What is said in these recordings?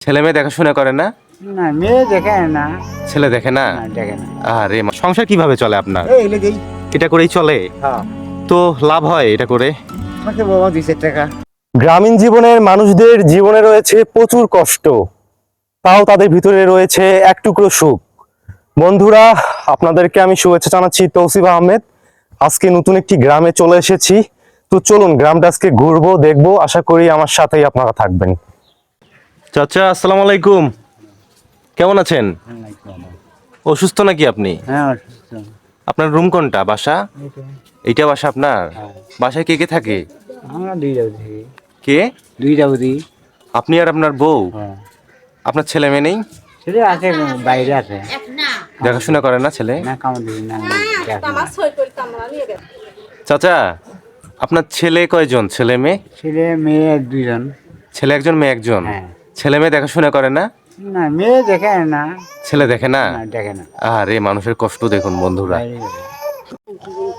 ছেলে মেয়ে দেখাশোনা করে না? না মেয়ে দেখে না। ছেলে দেখে না? না, দেখে না। আরে মা- সংসার কীভাবে চলে আপনার? এই এলে দেই। এটা করেই চলে? হ্যাঁ। তো লাভ হয় এটা করে? আমাকে বাবা দুইশো টাকা। গ্রামীণ জীবনের মানুষদের জীবনে রয়েছে প্রচুর কষ্ট। তাও তাদের ভিতরে রয়েছে এক টুকরো সুখ। বন্ধুরা আপনাদেরকে আমি শুভেচ্ছা জানাচ্ছি তৌসিফ আহমেদ। আজকে নতুন একটি গ্রামে চলে এসেছি। তো চলুন গ্রামটা আজকে ঘুরবো দেখব। আশা করি আমার সাথেই আপনারা থাকবেন। চাচা আসসালামু আলাইকুম। কেমন আছেন? অসুস্থ নাকি আপনি? হ্যাঁ আপনার রুম কোনটা বাসা? এইটা। বাসা আপনার? বাসায় কে কে থাকে? কে? দুইটা বুঝি। আপনি আর আপনার বউ? হ্যাঁ। আপনার ছেলে মেয়ে নেই? সেটা আছে বাইরে আছে। দেখাশোনা করে না ছেলে। চাচা আপনার ছেলে কয়জন? ছেলে মেয়ে? ছেলে মেয়ে দুইজন। ছেলে একজন মেয়ে একজন? হ্যাঁ। ছেলে মেয়ে দেখাশোনা করে না? না মেয়ে দেখে না। ছেলে দেখে না? দেখে না। আরে মানুষের কষ্ট দেখুন বন্ধুরা।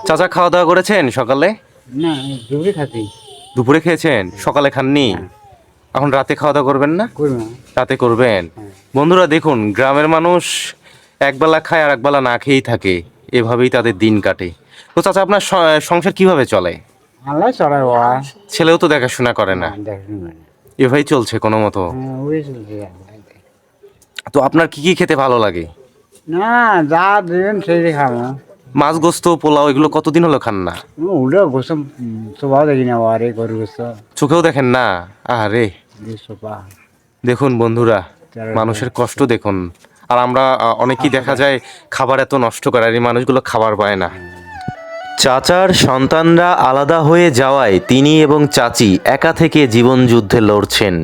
চাচা খাওয়া দাওয়া করেছেন সকালে? না দুপুরে দুপুরে খেয়েছেন? সকালে খাননি? এখন রাতে খাওয়া দাওয়া করবেন না? রাতে করবেন। বন্ধুরা দেখুন গ্রামের মানুষ একবেলা খায় আর একবেলা না খেয়েই থাকে। এভাবেই তাদের দিন কাটে। তো চাচা আপনার সংসার কীভাবে চলে? আল্লাহ চড়াই ছেলেও তো দেখাশোনা করে না। এভাবেই চলছে কোনো মতো? হ্যাঁ, তো আপনার কি কি খেতে ভালো লাগে? না যা দেবেন সেই খাব। মাছ গোস্ত পোলাও এগুলো কতদিন হলো খান না? গোসম দেখি না আরে গরু গোস চোখেও দেখেন না? আরে দেখুন বন্ধুরা মানুষের কষ্ট দেখুন। আর আমরা অনেকেই দেখা যায়। খাবার এত নষ্ট করে আর এই মানুষগুলো খাবার পায় না। চাচার সন্তানরা আলাদা হয়ে যাওয়ায় তিনি এবং চাচি একা থেকে জীবন যুদ্ধে লড়ছেন।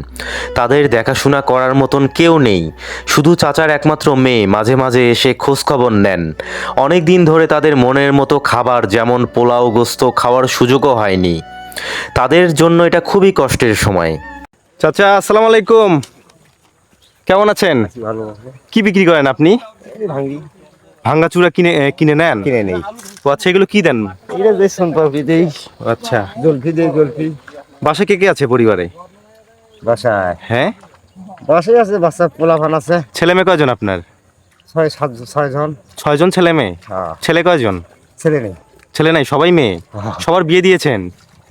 তাদের দেখাশোনা করার মতন কেউ নেই। শুধু চাচার একমাত্র মেয়ে মাঝে মাঝে এসে খোঁজখবর নেন। অনেক দিন ধরে তাদের মনের মতো খাবার যেমন পোলাও গোস্ত খাওয়ার সুযোগও হয়নি। তাদের জন্য এটা খুবই কষ্টের সময়। চাচা আসসালামু আলাইকুম। কেমন আছেন? কি বিক্রি করেন আপনি? ভাঙ্গি চূড়া কিনে কিনে নেন? কিনে নেই। ও আচ্ছা এগুলো কি দেন? এটা বেশ সম্পর্কে দেই আচ্ছা। জলফি দেই জলফি। বাসায় কে কে আছে পরিবারে? বাসায়। হ্যাঁ? বাসায় আছে বাচ্চা পোলা ফান আছে। ছেলে মেয়ে কয়জন আপনার? ছয় সাত ছয় জন। ছয়জন ছেলে মেয়ে? হ্যাঁ। ছেলে কয়জন? ছেলে নেই ছেলে নাই সবাই মেয়ে? সবার বিয়ে দিয়েছেন?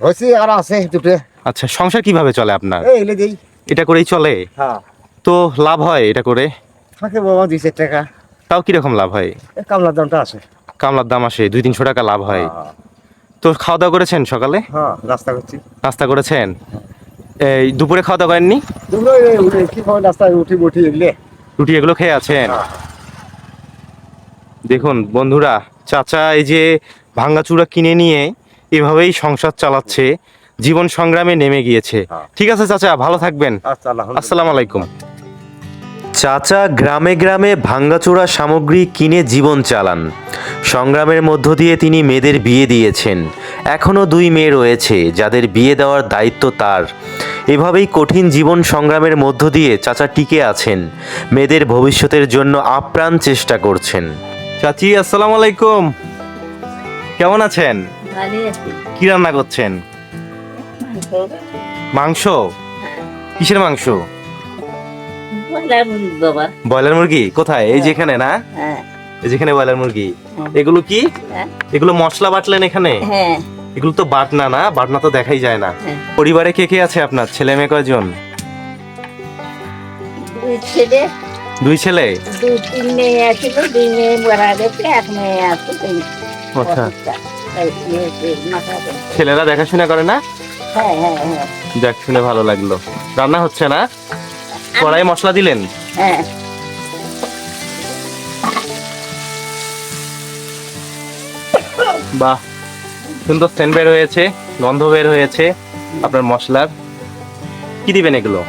হয়েছে আর আছে দুটো। আচ্ছা সংসার কীভাবে চলে আপনার? দেই। এটা করেই চলে? হ্যাঁ। তো লাভ হয় এটা করে? থাকে বাবা দুইশো টাকা। তাও কীরকম লাভ হয়? কামলার দামটা আছে। কামলার দাম আসে দুই তিনশো টাকা লাভ হয়। তো খাওয়া দাওয়া করেছেন সকালে? হ্যাঁ রাস্তা করছি। নাস্তা করেছেন? এই দুপুরে খাওয়া দাওয়া করেননি? দুপুরে কি খাওয়া বঠি এগুলো। রুটি এগুলো খেয়ে আছেন? দেখুন বন্ধুরা চাচা এই যে ভাঙ্গাচুরা কিনে নিয়ে এভাবেই সংসার চালাচ্ছে জীবন সংগ্রামে নেমে গিয়েছে। হ্যাঁ। ঠিক আছে চাচা ভালো থাকবেন। আচ্ছা আসসালামু আলাইকুম। চাচা গ্রামে গ্রামে ভাঙ্গাচোরা সামগ্রী কিনে জীবন চালান। সংগ্রামের মধ্য দিয়ে তিনি মেয়েদের বিয়ে দিয়েছেন। এখনও দুই মেয়ে রয়েছে যাদের বিয়ে দেওয়ার দায়িত্ব তার। এভাবেই কঠিন জীবন সংগ্রামের মধ্য দিয়ে চাচা টিকে আছেন। মেয়েদের ভবিষ্যতের জন্য আপ্রাণ চেষ্টা করছেন। চাচি আসসালামু আলাইকুম। কেমন আছেন? কি রান্না করছেন? মাংস? কিসের মাংস? বলার মুরগ বাবা। ব্রয়লার মুরগি? কোথায়? এই যেখানে না? হ্যাঁ। এই যেখানে ব্রয়লার মুরগি। হ্যাঁ। এগুলো কি? হ্যাঁ। এগুলো মশলা বাটলেন এখানে? হ্যাঁ। এগুলো তো বাটনা না? বাটনা তো দেখাই যায় না। হ্যাঁ। পরিবারে কে কে আছে আপনার? ছেলে মেয়ে কয়জন? দুই ছেলে। দুই ছেলে? দুই তিন মেয়ে আছে তো দুই মেয়ে মারা গেছে এক মেয়ে আছে আচ্ছা। ছেলেরা দেখাশোনা করে না? হ্যাঁ হ্যাঁ হ্যাঁ। যাক শুনে ভালো লাগল। রান্না হচ্ছে না? কড়াই মশলা দিলেন? হ্যাঁ। বাহ সুন্দর সেন্ট বের হয়েছে গন্ধ বের হয়েছে আপনার মশলার। কি দিবেন এগুলো?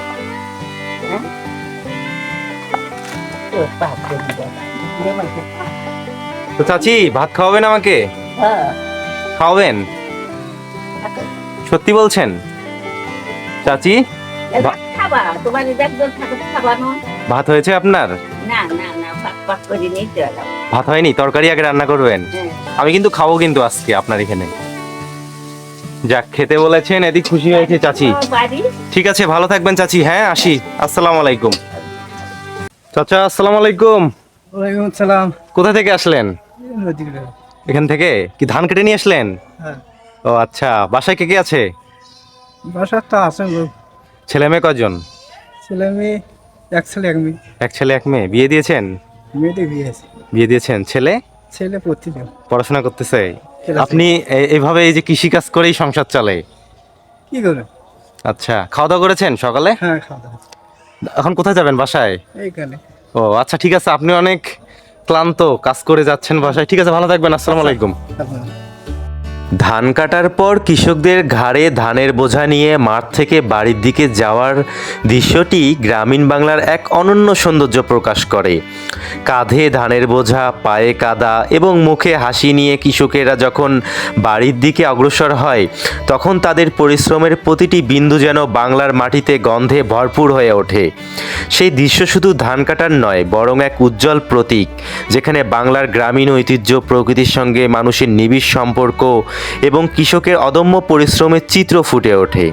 তো চাচি ভাত খাওয়াবেন আমাকে? হ্যাঁ। খাওয়াবেন সত্যি বলছেন? চাচি খাবা তোমার একজন থাকো খাবা ভাত হয়েছে আপনার? না না না পাক পাক করে নিতে হবে। ভাত হয়নি তরকারি আগে রান্না করবেন। হ্যাঁ। আমি কিন্তু খাব কিন্তু আজকে আপনার এখানে। যাক খেতে বলেছেন এদিক খুশি হয়েছে চাচি। ঠিক আছে ভালো থাকবেন চাচি হ্যাঁ আসি। আসসালামু আলাইকুম। চাচা আসসালামু আলাইকুম। ওয়ালাইকুম আসসালাম। কোথা থেকে আসলেন? এখান থেকে? কি ধান কেটে নিয়ে আসলেন? হ্যাঁ। ও আচ্ছা বাসায় কে কে আছে? বাসার তো। ছেলে মেয়ে কজন? ছেলে মেয়ে এক ছেলে এক মেয়ে। এক ছেলে এক মেয়ে। বিয়ে দিয়েছেন? মেয়েটি বিয়ে আছে। বিয়ে দিয়েছেন। ছেলে? ছেলে প্রতিদিন। পড়াশোনা করতেছে। আপনি এ- এভাবে এই যে কৃষি কাজ করেই সংসার চলে? কি করে আচ্ছা খাওয়া দাওয়া করেছেন সকালে? হ্যাঁ খাওয়া দাওয়া এখন কোথায় যাবেন বাসায়? এইখানে। ও আচ্ছা ঠিক আছে। আপনি অনেক ক্লান্ত কাজ করে যাচ্ছেন বাসায়। ঠিক আছে ভালো থাকবেন। আসসালামু আলাইকুম। ধান কাটার পর কৃষকদের ঘাড়ে ধানের বোঝা নিয়ে মাঠ থেকে বাড়ির দিকে যাওয়ার দৃশ্যটি গ্রামীণ বাংলার এক অনন্য সৌন্দর্য প্রকাশ করে। কাঁধে ধানের বোঝা, পায়ে কাদা এবং মুখে হাসি নিয়ে কৃষকেরা যখন বাড়ির দিকে অগ্রসর হয়, তখন তাদের পরিশ্রমের প্রতিটি বিন্দু যেন বাংলার মাটিতে গন্ধে ভরপুর হয়ে ওঠে। সেই দৃশ্য শুধু ধান কাটার নয়, বরং এক উজ্জ্বল প্রতীক, যেখানে বাংলার গ্রামীণ ঐতিহ্য, প্রকৃতির সঙ্গে মানুষের নিবিড় সম্পর্ক এবং কৃষকের অদম্য পরিশ্রমের চিত্র ফুটে ওঠে।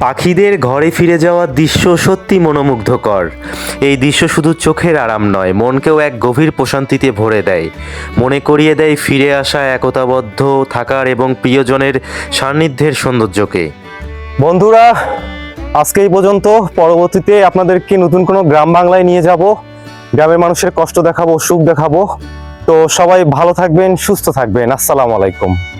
পাখিদের ঘরে ফিরে যাওয়ার দৃশ্য সত্যি মনোমুগ্ধকর। এই দৃশ্য শুধু চোখের আরাম নয়, মনকেও এক গভীর প্রশান্তিতে ভরে দেয়। মনে করিয়ে দেয় ফিরে আসা একতাবদ্ধ থাকার এবং প্রিয়জনের সান্নিধ্যের সৌন্দর্যকে। বন্ধুরা, আজকে এই পর্যন্ত। পরবর্তীতে আপনাদেরকে নতুন কোনো গ্রাম বাংলায় নিয়ে যাব। গ্রামের মানুষের কষ্ট দেখাবো, সুখ দেখাবো। তো সবাই ভালো থাকবেন, সুস্থ থাকবেন। আসসালামু আলাইকুম।